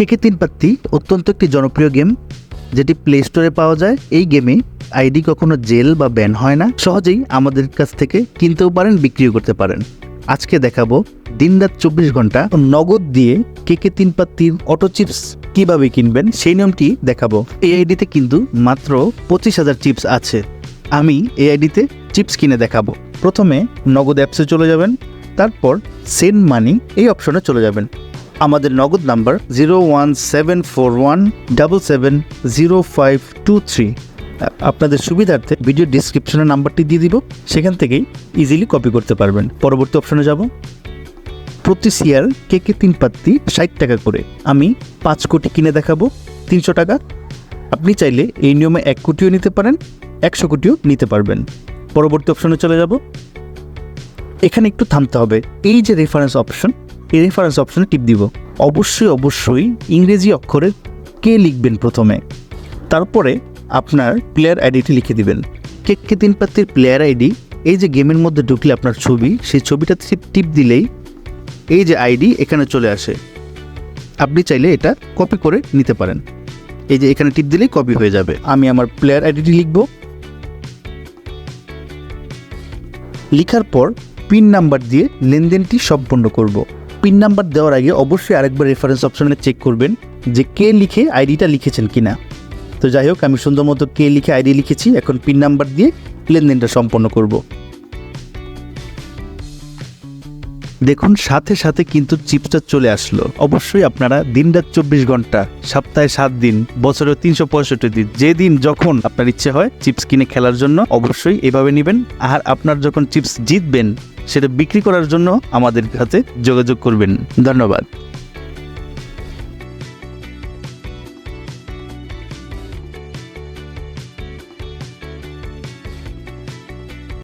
কেকে তিন পাত্তি অত্যন্ত একটি জনপ্রিয় গেম যেটি প্লে স্টোরে পাওয়া যায়। এই গেমে আইডি কখনো জেল বা ব্যান হয় না। সহজেই আমাদের কাছ থেকে কিনতেও পারেন, বিক্রিও করতে পারেন। আজকে দেখাবো দিনরাত চব্বিশ ঘণ্টা নগদ দিয়ে কেকে তিন পাত্তির অটো চিপস কীভাবে কিনবেন সেই নিয়মটি দেখাবো। এই আইডিতে কিন্তু মাত্র পঁচিশ হাজার চিপস আছে। আমি এই আইডিতে চিপস কিনে দেখাবো। প্রথমে নগদ অ্যাপসে চলে যাবেন, তারপর সেন্ড মানি এই অপশনে চলে যাবেন। আমাদের Nagad number zero one seven four one double seven zero five two three. আপনাদের সুবিধার্থে ভিডিও ডিসক্রিপশনে নাম্বারটি দিয়ে দিব, সেখান থেকেই ইজিলি কপি করতে পারবেন। পরবর্তী অপশনে যাব। প্রতি শেয়ার কেকে তিন পাত্তি ষাট টাকা করে? আমি পাঁচ কোটি কিনে দেখাবো, তিনশো টাকা। আপনি চাইলে এই নিয়মে এক কোটিও নিতে পারেন, একশো কোটিও নিতে পারবেন। পরবর্তী অপশনে চলে যাব। এখানে একটু থামতে হবে। এই যে রেফারেন্স অপশন এই রেফারেন্স অপশনে টিপ দিব। অবশ্যই অবশ্যই ইংরেজি অক্ষরে কে লিখবেন প্রথমে? তারপরে আপনার প্লেয়ার আইডিটি লিখে দিবেন। কে কে তিন পাত্তির প্লেয়ার আইডি এই যে গেমের মধ্যে ঢুকলে আপনার ছবি, সেই ছবিটা টিপ দিলেই এই যে আইডি এখানে চলে আসে। আপনি চাইলে এটা কপি করে নিতে পারেন। এই যে এখানে টিপ দিলেই কপি হয়ে যাবে। আমি আমার প্লেয়ার আইডিটি লিখব। লিখার পর পিন নাম্বার দিয়ে লেনদেনটি সম্পন্ন করব। পিন নাম্বার দেওয়ার আগে অবশ্যই আরেকবার রেফারেন্স অপশনে চেক করবেন যে কে লিখে আইডিটা লিখেছেন কিনা। তো যাই হোক, আমি সুন্দর মতো কে লিখে আইডি লিখেছি, এখন পিন নাম্বার দিয়ে লেনদেনটা সম্পন্ন করব। দেখুন, সাথে সাথে কিন্তু চিপসটা চলে আসলো। অবশ্যই আপনারা দিনরাত চব্বিশ ঘণ্টা, সপ্তাহে সাত দিন বছরে তিনশো পঁয়ষট্টি দিন, যেদিন যখন আপনার ইচ্ছে হয়, চিপস কিনে খেলার জন্য অবশ্যই এভাবে নেবেন। আর আপনার যখন চিপস জিতবেন সেটা বিক্রি করার জন্য আমাদের সাথে যোগাযোগ করবেন। ধন্যবাদ।